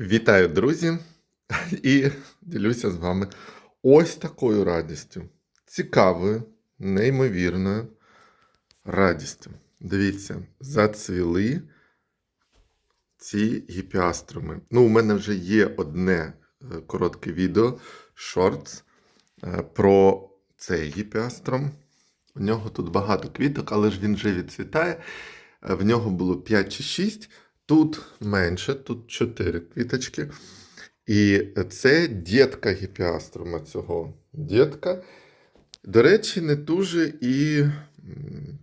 Вітаю, друзі! І ділюся з вами ось такою радістю. Цікавою, неймовірною радістю. Дивіться, зацвіли ці гіпіаструми. Ну, у мене вже є одне е, коротке відео, шортс, е, про цей гіпіаструм. У нього тут багато квіток, але ж він вже відцвітає. Е, В нього було 5 чи 6. Тут менше, тут 4 квіточки. І це дітка гіпіаструма цього. Дітка. До речі, не дуже і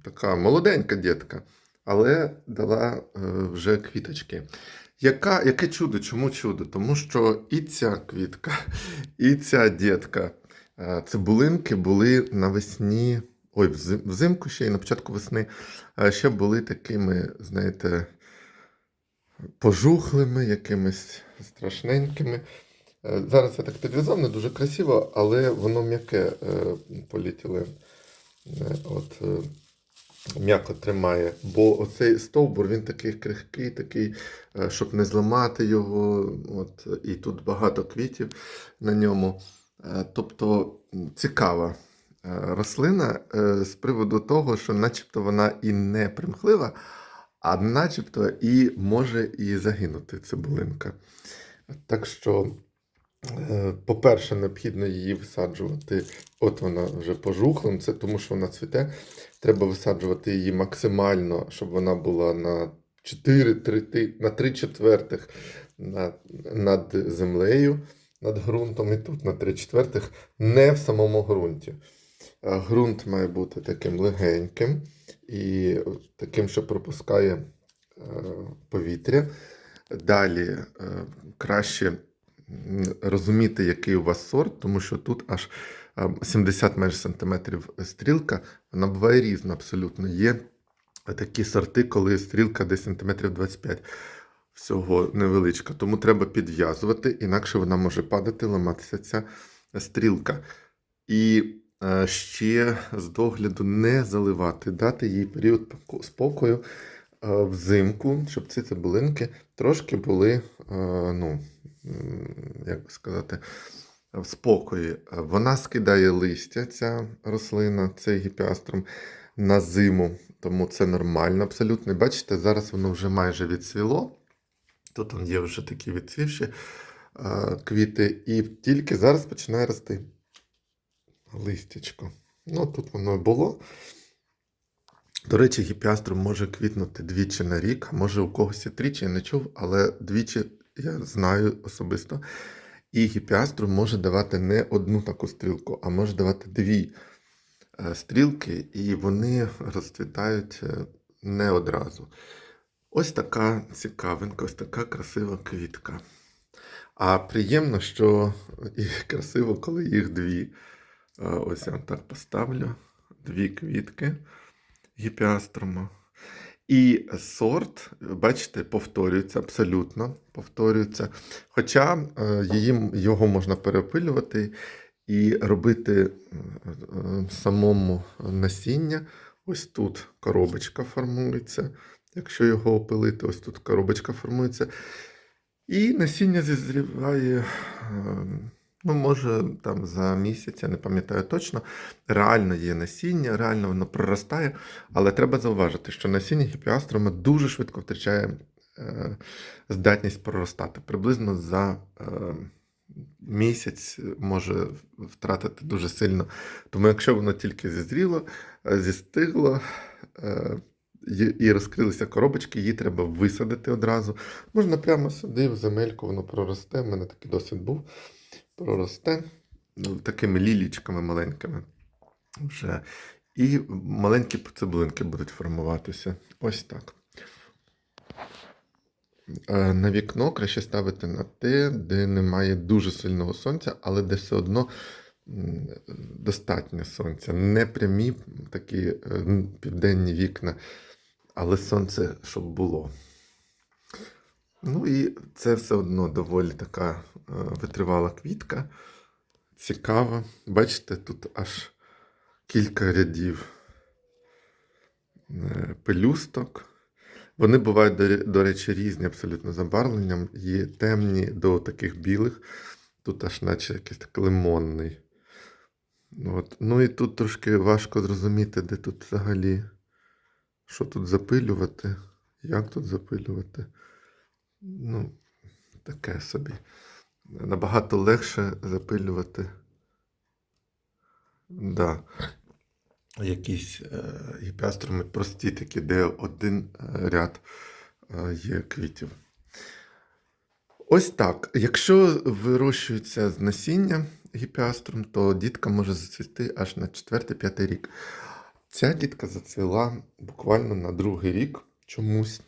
така молоденька дітка, але дала е, вже квіточки. Яка, яке чудо? Чому чудо? Тому що і ця квітка, і ця дітка, е, цибулинки були навесні, ой, взимку ще і на початку весни, е, ще були такими, знаєте, пожухлими, якимись страшненькими. Е, Зараз я так підв'язав, не дуже красиво, але воно м'яке е, поліетилен. Е, От, м'яко тримає. Бо оцей стовбур він такий крихкий, такий, щоб не зламати його. От, і тут багато квітів на ньому. Тобто цікава рослина з приводу того, що начебто вона і не примхлива, а начебто і може і загинути цибулинка. Так що, е, по-перше, необхідно її висаджувати. От вона вже пожухла, це тому що вона цвіте. Треба висаджувати її максимально, щоб вона була на 4, 3, на 3 четвертих над, над землею, над ґрунтом, і тут на 3 четвертих, не в самому ґрунті. Ґрунт має бути таким легеньким і таким, що пропускає е, повітря. Далі е, краще розуміти, який у вас сорт, тому що тут аж е, 70 майже сантиметрів стрілка, вона буває різна абсолютно. Є такі сорти, коли стрілка десь сантиметрів 25 всього невеличка. Тому треба підв'язувати, інакше вона може падати, ламатися ця стрілка. І е, ще з догляду не заливати, дати їй період спокою е, взимку, щоб ці цибулинки трошки були, е, ну, як би сказати, в спокої. Е, Вона скидає листя, ця рослина, цей гіпіаструм, на зиму, тому це нормально абсолютно. Бачите, зараз воно вже майже відцвіло. Тут є вже такі відцвівші е, квіти, і тільки зараз починає рости листячко. Ну, тут воно і було. До речі, гіпіаструм може квітнути двічі на рік, може у когось і тричі, я не чув, але двічі я знаю особисто. І гіпіаструм може давати не одну таку стрілку, а може давати дві е, стрілки, і вони розцвітають е, не одразу. Ось така цікавинка, ось така красива квітка. А приємно, що і красиво, коли їх дві. Ось я вам так поставлю. Дві квітки гіпіаструма. І сорт, бачите, повторюється абсолютно. Повторюється. Хоча е, її, його можна перепилювати і робити е, самому насіння. Ось тут коробочка формується. Якщо його опилити, ось тут коробочка формується. І насіння зізріває, е, ну, може, там за місяць, я не пам'ятаю точно. Реально є насіння, реально воно проростає, але треба зауважити, що насіння гіпіастрома дуже швидко втрачає е, здатність проростати. Приблизно за е, місяць може втратити дуже сильно. Тому якщо воно тільки зізріло, е, зістигло. Е, і- розкрилися коробочки, її треба висадити одразу. Можна прямо сюди, в земельку, воно проросте. У мене такий досвід був. Проросте ну, такими лілічками маленькими. Вже. І маленькі цибулинки будуть формуватися. Ось так. Е, На вікно краще ставити на те, де немає дуже сильного сонця, але де все одно достатньо сонця. Не прямі такі е, південні вікна, але сонце, щоб було. Ну і це все одно доволі така е, витривала квітка. Цікава. Бачите, тут аж кілька рядів е, пелюсток. Вони бувають, до, речі, різні абсолютно забарвленням. Є темні до таких білих. Тут аж наче якийсь такий лимонний. От. Ну і тут трошки важко зрозуміти, де тут взагалі. Що тут запилювати? Як тут запилювати? Ну, таке собі. Набагато легше запилювати. Да. Якісь е, гіпіаструми прості такі, де один е, ряд е, є квітів. Ось так. Якщо вирощується з насіння гіпіаструм, то дітка може зацвісти аж на 4-5 рік. Ця дітка зацвіла буквально на другий рік чомусь.